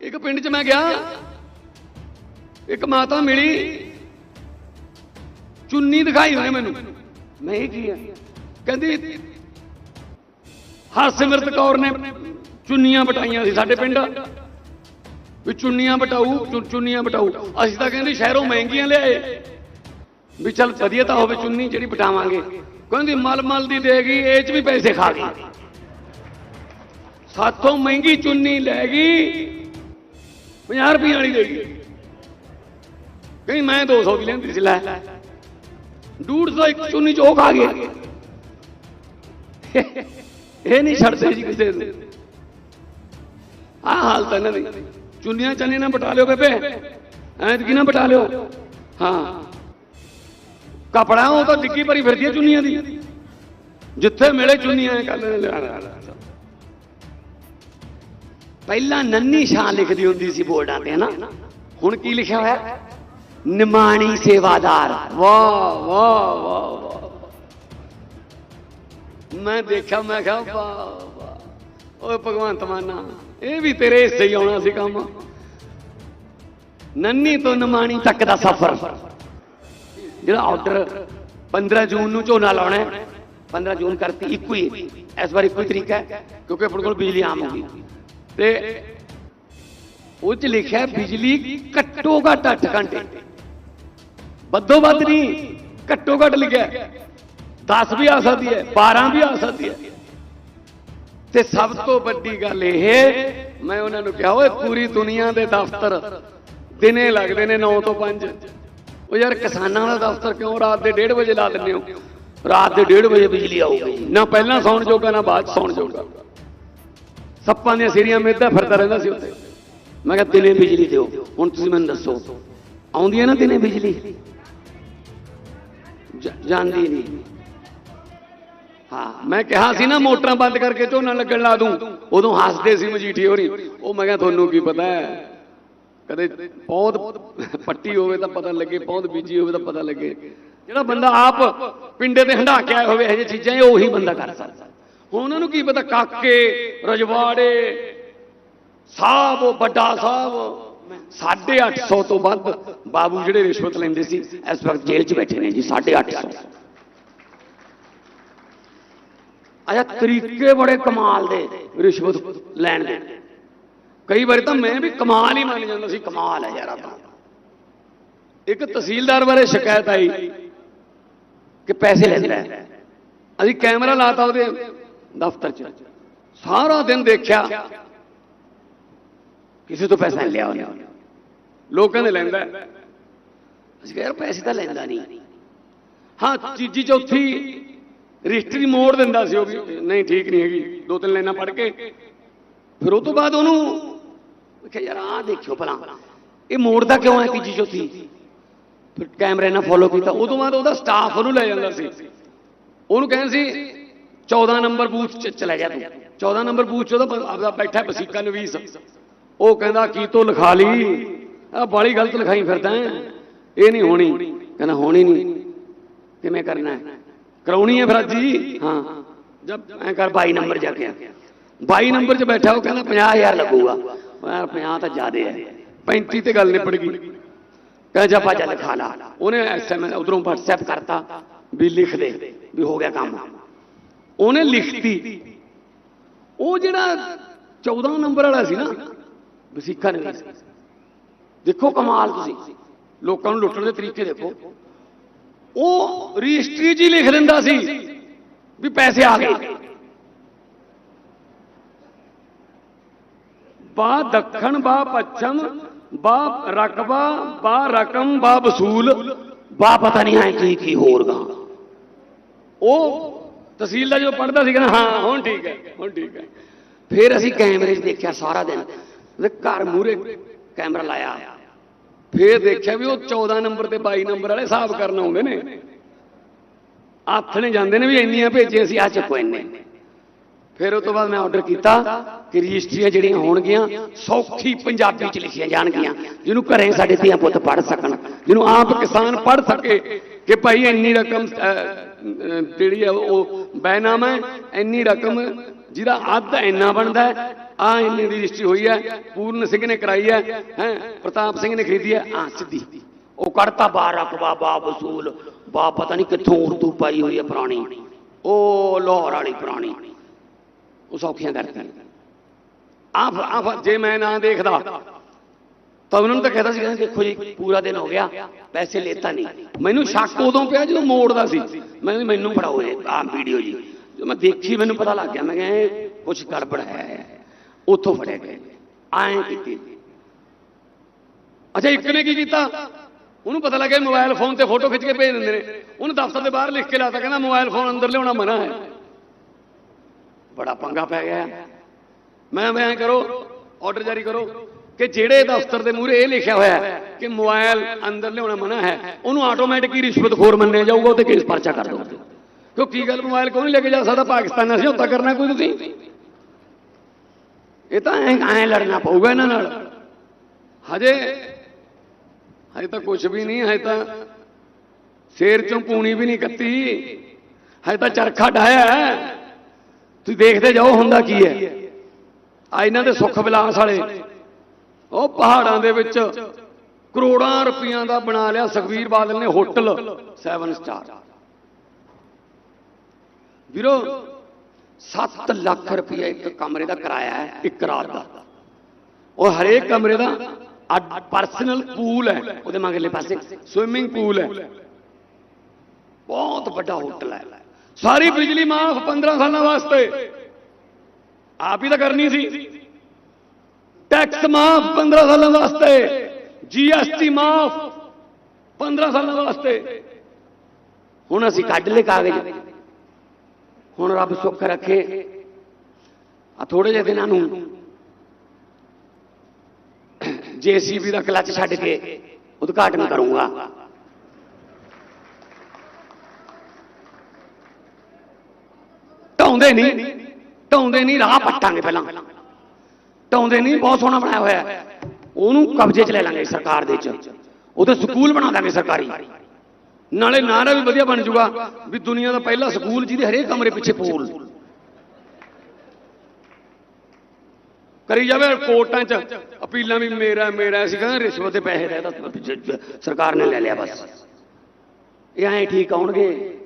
ਇੱਕ ਪਿੰਡ 'ਚ ਮੈਂ ਗਿਆ। ਇੱਕ ਮਾਤਾ ਮਿਲੀ। ਚੁੰਨੀ ਦਿਖਾਈ ਉਹਨੇ ਮੈਨੂੰ। ਮੈਂ ਇਹ ਕੀ ਹੈ ਕਹਿੰਦੀ, ਹਰਸਿਮਰਤ ਕੌਰ ਨੇ ਚੁੰਨੀਆਂ ਬਟਾਈਆਂ ਸੀ ਸਾਡੇ ਪਿੰਡ। ਵੀ ਚੁੰਨੀਆਂ ਬਟਾਊ ਚੁ- ਚੁੰਨੀਆਂ ਬਟਾਊ ਅਸੀਂ ਤਾਂ ਕਹਿੰਦੇ ਸ਼ਹਿਰੋਂ ਮਹਿੰਗੀਆਂ ਲਿਆਏ। ਵੀ ਚੱਲ ਵਧੀਆ ਤਾਂ ਹੋਵੇ ਚੁੰਨੀ ਜਿਹੜੀ ਬਟਾਵਾਂਗੇ ਕਹਿੰਦੀ, ਮਲ ਮਲ ਦੀ ਦੇਗੀ ਇਹ ਚ ਵੀ ਪੈਸੇ ਖਾ ਗਈ। ਸਾਥੋਂ ਮਹਿੰਗੀ ਚੁੰਨੀ ਲੈ ਗਈ। 50 ਰੁਪਏ ਵਾਲੀ ਦੇ ਗਈ। ਕਹਿੰਦੀ, ਮੈਂ 200 ਦੀ ਲੈਂਦੀ ਸੀ, ਲੈ। 150 ਇੱਕ ਚੁੰਨੀ ਚ ਖਾ ਗਏ ਇਹ ਨਹੀਂ ਛੱਡਦੇ ਜੀ ਕਿਸੇ ਨੂੰ। ਆਹ ਹਾਲਤ ਇਹਨਾਂ ਦੀ। ਚੁੰਨੀਆਂ ਚੰਨੇ ਨਾ ਬਟਾ ਲਿਓ ਬੇਬੇ। ਐਤਕੀ ਨਾ ਬਟਾ ਲਿਓ? ਹਾਂ। ਕਪੜਾ ਉਹ ਤਾਂ ਡਿੱਗੀ ਭਰੀ ਫਿਰਦੀ ਹੈ ਚੁੰਨੀਆਂ ਦੀ। ਜਿੱਥੇ ਮਿਲੇ ਚੁੰਨੀਆਂ, ਐ ਕਰ ਲੈਣੇ ਪਹਿਲਾਂ ਨੰਨੀ ਸ਼ਾਂ ਲਿਖਦੀ ਹੁੰਦੀ ਸੀ ਬੋਰਡਾਂ ਤੇ ਨਾ? ਹੁਣ ਕੀ ਲਿਖਿਆ ਹੋਇਆ? ਨਿਮਾਣੀ ਸੇਵਾਦਾਰ। ਵਾਹ ਵਾਹ ਵਾਹ ਵਾਹ। ਮੈਂ ਦੇਖਿਆ, ਮੈਂ ਕਿਹਾ, ਵਾਹ ਵਾਹ। ਓਏ ਭਗਵੰਤ ਮਾਨਾ, ਇਹ ਵੀ ਤੇਰੇ ਹਿੱਸੇ ਹੀ ਆਉਣਾ ਸੀ ਕੰਮ। ਨੰਨੀ ਤੋਂ ਨਿਮਾਣੀ ਤੱਕ ਦਾ ਸਫ਼ਰ। ਜਿਹੜਾ ਆਰਡਰ 15 ਜੂਨ ਨੂੰ ਝੋਨਾ ਲਾਉਣਾ ਹੈ 15 ਜੂਨ ਕਰਤੀ ਇੱਕੋ ਹੀ। ਇਸ ਵਾਰ ਇੱਕੋ ਹੀ ਤਰੀਕਾ ਹੈ, ਕਿਉਂਕਿ ਆਪਣੇ ਕੋਲ ਬਿਜਲੀ ਆਮ ਹੋ ਗਈ। ਤੇ ਉਹ ਚ ਲਿਖਿਆ ਬਿਜਲੀ ਘੱਟੋ ਘੱਟ 8 ਘੰਟੇ। ਵੱਧੋ ਵੱਧ ਨਹੀਂ, ਘੱਟੋ ਘੱਟ ਲਿਖਿਆ। 10 ਵੀ ਆ ਸਕਦੀ ਹੈ 12 ਵੀ ਆ ਸਕਦੀ ਹੈ। ਤੇ ਸਭ ਤੋਂ ਵੱਡੀ ਗੱਲ ਇਹ ਮੈਂ ਉਹਨਾਂ ਨੂੰ ਕਿਹਾ, ਓਏ ਪੂਰੀ ਦੁਨੀਆ ਦੇ ਦਫ਼ਤਰ ਦਿਨੇ ਲੱਗਦੇ ਨੇ 9 ਤੋਂ 5 ਉਹ ਯਾਰ ਕਿਸਾਨਾਂ ਦਾ ਦਫ਼ਤਰ ਕਿਉਂ ਰਾਤ ਦੇ 1:30 ਵਜੇ ਲਾ ਦਿੰਦੇ ਹੋ? ਰਾਤ ਦੇ 1:30 ਵਜੇ ਬਿਜਲੀ ਆਊਗੀ। ਨਾ ਪਹਿਲਾਂ ਸੌਣ ਜੋਗਾ, ਨਾ ਬਾਅਦ 'ਚ ਸੌਣ ਜੋਗਾ। ਸੱਪਾਂ ਦੀਆਂ ਸੀਰੀਆਂ ਮੇਦਾ ਫਿਰਦਾ ਰਹਿੰਦਾ ਸੀ ਉੱਥੇ। ਮੈਂ ਕਿਹਾ, ਦਿਨੇ ਬਿਜਲੀ ਦਿਓ। ਹੁਣ ਤੁਸੀਂ ਮੈਨੂੰ ਦੱਸੋ, ਆਉਂਦੀ ਹੈ ਨਾ ਦਿਨੇ ਬਿਜਲੀ? ਜਾਂਦੀ ਨਹੀਂ। ਹਾਂ, ਮੈਂ ਕਿਹਾ ਸੀ ਨਾ, ਮੋਟਰਾਂ ਬੰਦ ਕਰਕੇ ਝੋਨਾ ਲੱਗਣ ਲਾ ਦੂੰ। ਉਦੋਂ ਹੱਸਦੇ ਸੀ ਮਜੀਠੀ ਹੋਰੀ। ਉਹ ਮੈਂ ਕਿਹਾ, ਤੁਹਾਨੂੰ ਕੀ ਪਤਾ ਹੈ? ਕਦੇ ਪੌਦ ਪੱਟੀ ਹੋਵੇ ਤਾਂ ਪਤਾ ਲੱਗੇ ਪੌਦ ਬੀਜੀ ਹੋਵੇ ਤਾਂ ਪਤਾ ਲੱਗੇ। ਜਿਹੜਾ ਬੰਦਾ ਆਪ ਪਿੰਡੇ ਤੇ ਹੰਡਾ ਕੇ ਆਇਆ ਹੋਵੇ, ਇਹ ਜਿਹੀ ਚੀਜ਼ਾਂ ਇਹ ਉਹੀ ਬੰਦਾ ਕਰ ਸਕਦਾ। ਉਹਨਾਂ ਨੂੰ ਕੀ ਪਤਾ, ਕਾਕੇ, ਰਜਵਾੜੇ ਸਾਹਿਬ ਵੱਡਾ ਸਾਹਿਬ 850 ਤੋਂ ਵੱਧ ਬਾਬੂ ਜਿਹੜੇ ਰਿਸ਼ਵਤ ਲੈਂਦੇ ਸੀ, ਇਸ ਵਕਤ ਜੇਲ੍ਹ 'ਚ ਬੈਠੇ ਨੇ ਜੀ 850 ਆਇਆ ਤਰੀਕੇ ਬੜੇ ਕਮਾਲ ਦੇ ਰਿਸ਼ਵਤ ਲੈਣ ਦੇ। ਕਈ ਵਾਰੀ ਤਾਂ ਮੈਂ ਵੀ ਕਮਾਲ ਹੀ ਮੰਨ ਜਾਂਦਾ ਸੀ, ਕਮਾਲ ਹੈ ਯਾਰ ਆ ਇੱਕ ਤਹਿਸੀਲਦਾਰ ਬਾਰੇ ਸ਼ਿਕਾਇਤ ਆਈ ਕਿ ਪੈਸੇ ਲੈਂਦਾ ਹੈ ਅਸੀਂ ਕੈਮਰਾ ਲਾਤਾ ਉਹਦੇ ਦਫ਼ਤਰ 'ਚ। ਸਾਰਾ ਦਿਨ ਦੇਖਿਆ। ਕਿਸੇ ਤੋਂ ਪੈਸਾ ਨਹੀਂ ਲਿਆ ਉਹਨੇ। ਲੋਕਾਂ ਨੇ ਲੈਂਦਾ। ਅਸੀਂ ਕਿਹਾ ਪੈਸੇ ਤਾਂ ਲੈਂਦਾ ਨਹੀਂ। ਹਾਂ ਤੀਜੀ ਚੌਥੀ ਰਜਿਸਟਰੀ ਮੋੜ ਦਿੰਦਾ ਸੀ ਉਹ ਵੀ। ਨਹੀਂ, ਠੀਕ ਨਹੀਂ ਹੈਗੀ। ਦੋ ਤਿੰਨ ਲਾਈਨਾਂ ਪੜ੍ਹ ਕੇ। ਫਿਰ ਉਹ ਤੋਂ ਬਾਅਦ ਉਹਨੂੰ ਮੈਂ ਯਾਰ ਆਹ ਦੇਖਿਓ ਭਲਾ। ਇਹ ਮੋੜਦਾ ਕਿਉਂ ਹੈ ਤੀਜੀ ਚੌਥੀ? ਫਿਰ ਕੈਮਰੇ ਨਾਲ ਫੋਲੋ ਕੀਤਾ। ਉਹ ਤੋਂ ਬਾਅਦ ਉਹਦਾ ਸਟਾਫ ਉਹਨੂੰ ਲੈ ਜਾਂਦਾ ਸੀ। ਉਹਨੂੰ ਕਹਿੰਦੇ ਸੀ 14 ਨੰਬਰ ਬੂਥ ਚ ਚਲਾ ਜਾ ਤੂੰ 14 ਨੰਬਰ ਬੂਥ ਚ ਉਹਦਾ ਬ- ਆਪਦਾ ਬੈਠਾ ਵਸੀਕਾ ਨਵੀਸ ਉਹ ਕਹਿੰਦਾ ਕੀ ਤੋਂ ਲਿਖਾ ਲਈ ਆ ਬਾਲੀ ਗਲਤ ਲਿਖਾਈ ਫਿਰਦਾ ਹੈ। ਇਹ ਨਹੀਂ ਹੋਣੀ ਕਹਿੰਦਾ ਹੋਣੀ ਨਹੀਂ ਕਿਵੇਂ ਕਰਨਾ ਹੈ ਕਰਾਉਣੀ ਹੈ ਫਿਰ ਅੱਜ ਜੀ ਹਾਂ ਜਦ ਐ ਕਰ 22 ਨੰਬਰ ਜਾ ਕੇ ਆ 22 ਨੰਬਰ 'ਚ ਬੈਠਾ ਉਹ ਕਹਿੰਦਾ 50000 ਲੱਗੂਗਾ ਮੈਂ ਯਾਰ 50 ਤਾਂ ਜ਼ਿਆਦੇ ਹੈ 35 ਤੇ ਗੱਲ ਨਿਪੜ ਗਈ ਕਹਿੰਦਾ ਜਾ ਭਾ ਜਾ ਲਿਖਾ ਲਾ ਉਹਨੇ ਐਸਐਮਐਸ ਉਧਰੋਂ WhatsApp ਕਰਤਾ ਵੀ ਲਿਖ ਦੇ ਵੀ ਹੋ ਗਿਆ ਕੰਮ ਉਹਨੇ ਲਿਖਤੀ। ਉਹ ਜਿਹੜਾ 14 ਨੰਬਰ ਵਾਲਾ ਸੀ ਨਾ ਵਸੀਕਾ ਨਹੀਂ ਸੀ। ਦੇਖੋ ਕਮਾਲ ਤੁਸੀਂ। ਲੋਕਾਂ ਨੂੰ ਲੁੱਟਣ ਦੇ ਤਰੀਕੇ ਦੇਖੋ। ਉਹ ਰਜਿਸਟਰੀ 'ਚ ਹੀ ਲਿਖ ਦਿੰਦਾ ਸੀ ਵੀ ਪੈਸੇ ਆ ਗਏ। ਬਾ ਦੱਖਣ, ਬਾ ਪੱਛਮ, ਬਾ ਰਕਬਾ, ਬਾ ਰਕਮ, ਬਾ ਵਸੂਲ, ਬਾ ਪਤਾ ਨਹੀਂ ਹੈ ਕੀ ਕੀ ਹੋਰਗਾ ਉਹ ਤਹਿਸੀਲ ਦਾ ਜੋ ਪੜਦਾ ਸੀ ਕਹਿੰਦਾ ਹਾਂ, ਹੁਣ ਠੀਕ ਹੈ, ਹੁਣ ਠੀਕ ਹੈ। ਫਿਰ ਅਸੀਂ ਕੈਮਰੇ 'ਚ ਦੇਖਿਆ ਸਾਰਾ ਦਿਨ ਤੇ ਘਰ ਮੂਰੇ ਕੈਮਰਾ ਲਾਇਆ। ਫਿਰ ਦੇਖਿਆ ਵੀ ਉਹ 14 ਨੰਬਰ ਤੇ 22 ਨੰਬਰ ਵਾਲੇ ਹਿਸਾਬ ਕਰਨ ਆਉਂਦੇ ਨੇ। ਹੱਥ ਜਾਂਦੇ ਨੇ ਵੀ ਇੰਨੀਆਂ ਭੇਜੇ ਅਸੀਂ ਆ ਚੱਕੋ ਇੰਨੇ। ਫਿਰ ਉਹ ਤੋਂ ਬਾਅਦ ਮੈਂ ਆਰਡਰ ਕੀਤਾ ਕਿ ਰਜਿਸਟਰੀਆਂ ਜਿਹੜੀਆਂ ਹੋਣਗੀਆਂ, ਸੌਖੀ ਪੰਜਾਬੀ ਚ ਲਿਖੀਆਂ ਜਾਣਗੀਆਂ, ਜਿਹਨੂੰ ਘਰੇ ਸਾਡੇ ਧੀਆਂ ਪੁੱਤ ਪੜ੍ਹ ਸਕਣ, ਜਿਹਨੂੰ ਆਪ ਕਿਸਾਨ ਪੜ੍ਹ ਸਕੇ। ਕਿ ਭਾਈ ਇੰਨੀ ਰਕਮ ਜਿਹੜੀ ਹੈ ਉਹ ਬੈਨਾਮਾ ਇੰਨੀ ਰਕਮ ਜਿਹਦਾ ਅੱਧ ਇੰਨਾ ਬਣਦਾ ਆ ਇੰਨੇ ਦੀ ਰਜਿਸਟਰੀ ਹੋਈ ਹੈ, ਪੂਰਨ ਸਿੰਘ ਨੇ ਕਰਾਈ ਹੈ ਹੈ, ਪ੍ਰਤਾਪ ਸਿੰਘ ਨੇ ਖਰੀਦੀ ਹੈ ਆ ਸਿੱਧੀ। ਉਹ ਕੱਢਤਾ ਬਾਹਰ ਰਕਬਾ ਬਾ ਵਸੂਲ। ਬਾ ਪਤਾ ਨਹੀਂ ਕਿੱਥੋਂ ਉਰਦੂ ਪਾਈ ਹੋਈ ਹੈ ਪੁਰਾਣੀ। ਉਹ ਲਾਹੌਰ ਵਾਲੀ ਪੁਰਾਣੀ। ਉਹ ਸੌਖੀਆਂ ਕਰਦੀਆਂ ਆਪ ਆਪ ਜੇ ਮੈਂ ਨਾ ਦੇਖਦਾ ਤਾਂ ਉਹਨਾਂ ਨੂੰ ਤਾਂ ਕਹਿੰਦਾ ਸੀ, ਕਹਿੰਦੇ ਦੇਖੋ ਜੀ, ਪੂਰਾ ਦਿਨ ਹੋ ਗਿਆ, ਪੈਸੇ ਲੇਤਾ ਨਹੀਂ। ਮੈਨੂੰ ਸ਼ੱਕ ਉਦੋਂ ਪਿਆ ਜਦੋਂ ਮੋੜਦਾ ਸੀ। ਮੈਂ ਮੈਨੂੰ ਫੜਾਓ ਇਹ ਆ ਵੀਡੀਓ ਜੀ। ਜਦੋਂ ਮੈਂ ਦੇਖੀ, ਮੈਨੂੰ ਪਤਾ ਲੱਗ ਗਿਆ। ਮੈਂ ਕਿਹਾ ਕੁਝ ਗੜਬੜ ਹੈ। ਉੱਥੋਂ ਫੜੇ ਗਏ। ਐਂ ਕੀਤੀ। ਅੱਛਾ, ਇੱਕ ਨੇ ਕੀ ਕੀਤਾ? ਉਹਨੂੰ ਪਤਾ ਲੱਗਿਆ ਮੋਬਾਈਲ ਫੋਨ ਤੇ ਫੋਟੋ ਖਿੱਚ ਕੇ ਭੇਜ ਦਿੰਦੇ ਨੇ। ਉਹਨੂੰ ਦਫ਼ਤਰ ਦੇ ਬਾਹਰ ਲਿਖ ਕੇ ਲਾਤਾ, ਕਹਿੰਦਾ ਮੋਬਾਈਲ ਫੋਨ ਅੰਦਰ ਲਿਆਉਣਾ ਮਨਾ ਹੈ। ਬੜਾ ਪੰਗਾ ਪੈ ਗਿਆ। ਮੈਂ ਮੈਂ ਕਰੋ ਆਰਡਰ ਜਾਰੀ ਕਰੋ। ਕਿ ਜਿਹੜੇ ਦਫ਼ਤਰ ਦੇ ਮੂਹਰੇ ਇਹ ਲਿਖਿਆ ਹੋਇਆ ਹੈ ਕਿ ਮੋਬਾਈਲ ਅੰਦਰ ਲਿਆਉਣਾ ਮਨਾ ਹੈ, ਉਹਨੂੰ ਆਟੋਮੈਟਿਕ ਹੀ ਰਿਸ਼ਵਤਖੋਰ ਮੰਨਿਆ ਜਾਊਗਾ ਤੇ ਕੇਸ ਪਰਚਾ ਕਰ ਦੋ ਕਿਉਂ ਕੀ ਗੱਲ, ਮੋਬਾਈਲ ਕਿਉਂ ਨਹੀਂ ਲੈ ਕੇ ਜਾ ਸਕਦਾ? ਪਾਕਿਸਤਾਨ ਨਾਲ ਸਮਝੌਤਾ ਕਰਨਾ ਕੋਈ ਤੁਸੀਂ? ਇਹ ਤਾਂ ਐਂ ਲੜਨਾ ਪਊਗਾ ਇਹਨਾਂ ਨਾਲ। ਹਜੇ ਹਜੇ ਤਾਂ ਕੁਝ ਵੀ ਨਹੀਂ, ਹਜੇ ਤਾਂ ਸ਼ੇਰ ਚੋਂ ਪੂਣੀ ਵੀ ਨਹੀਂ ਕੱਤੀ। ਹਜੇ ਤਾਂ ਚਰਖਾ ਡਾਇਆ ਤੁਸੀਂ ਦੇਖਦੇ ਜਾਓ ਹੁੰਦਾ ਕੀ ਹੈ। ਆ ਇਹਨਾਂ ਦੇ ਸੁੱਖ ਵਿਲਾਸ ਵਾਲੇ। ਉਹ ਪਹਾੜਾਂ ਦੇ ਵਿੱਚ ਕਰੋੜਾਂ ਰੁਪਈਆਂ ਦਾ ਬਣਾ ਲਿਆ ਸੁਖਵੀਰ ਬਾਦਲ ਨੇ ਹੋਟਲ 7 ਸਟਾਰ ਵੀਰੋ 7 ਲੱਖ ਰੁਪਏ ਇੱਕ ਕਮਰੇ ਦਾ ਕਿਰਾਇਆ ਹੈ, ਇੱਕ ਰਾਤ ਦਾ। ਉਹ ਹਰੇਕ ਕਮਰੇ ਦਾ ਪਰਸਨਲ ਪੂਲ ਹੈ, ਉਹਦੇ ਮਗਰਲੇ ਪਾਸੇ ਸਵਿਮਿੰਗ ਪੂਲ ਹੈ। ਬਹੁਤ ਵੱਡਾ ਹੋਟਲ ਹੈ। ਸਾਰੀ ਬਿਜਲੀ ਮਾਫ 15 ਸਾਲਾਂ ਵਾਸਤੇ। ਆਪ ਹੀ ਤਾਂ ਕਰਨੀ ਸੀ। ਟੈਕਸ ਮਾਫ 15 ਸਾਲਾਂ ਵਾਸਤੇ ਜੀਐਸਟੀ ਮਾਫ 15 ਸਾਲਾਂ ਵਾਸਤੇ। ਹੁਣ ਅਸੀਂ ਕੱਢ ਲਏ ਕਾਗਜ਼। ਹੁਣ ਰੱਬ ਸੁੱਖ ਰੱਖੇ। ਆ ਥੋੜੇ ਜਿਹੇ ਦਿਨਾਂ ਨੂੰ ਜੀਸੀਬੀ ਦਾ ਕਲੱਚ ਛੱਡ ਕੇ ਉਦਘਾਟਨ ਕਰੂੰਗਾ। ਢਾਉਂਦੇ ਨਹੀਂ ਢਾਉਂਦੇ ਨਹੀਂ, ਰਾਹ ਪੱਟਾਂਗੇ ਪਹਿਲਾਂ। ਢਾਉਂਦੇ ਨਹੀਂ, ਬਹੁਤ ਸੋਹਣਾ ਬਣਾਇਆ ਹੋਇਆ ਹੈ। ਉਹਨੂੰ ਕਬਜ਼ੇ 'ਚ ਲੈ ਲਾਂਗੇ ਸਰਕਾਰ ਦੇ 'ਚ। ਉਹਦੇ ਸਕੂਲ ਬਣਾ ਦਾਂਗੇ ਸਰਕਾਰੀ। ਨਾਲੇ ਨਾਰਾ ਵੀ ਵਧੀਆ ਬਣ ਜਾਊਗਾ ਵੀ ਦੁਨੀਆ ਦਾ ਪਹਿਲਾ ਸਕੂਲ ਜਿਹਦੇ ਹਰੇਕ ਕਮਰੇ ਪਿੱਛੇ ਪੂਲ। ਕਰੀ ਜਾਵੇ ਕੋਰਟਾਂ 'ਚ, ਅਪੀਲਾਂ ਵੀ ਮੇਰਾ ਮੇਰਾ ਸੀ ਕਹਿੰਦੇ ਰਿਸ਼ਵਤ ਦੇ ਪੈਸੇ ਦੇ ਤਾਂ ਸਰਕਾਰ ਨੇ ਲੈ ਲਿਆ ਬਸ। ਇਹ ਐਂ ਠੀਕ ਆਉਣਗੇ।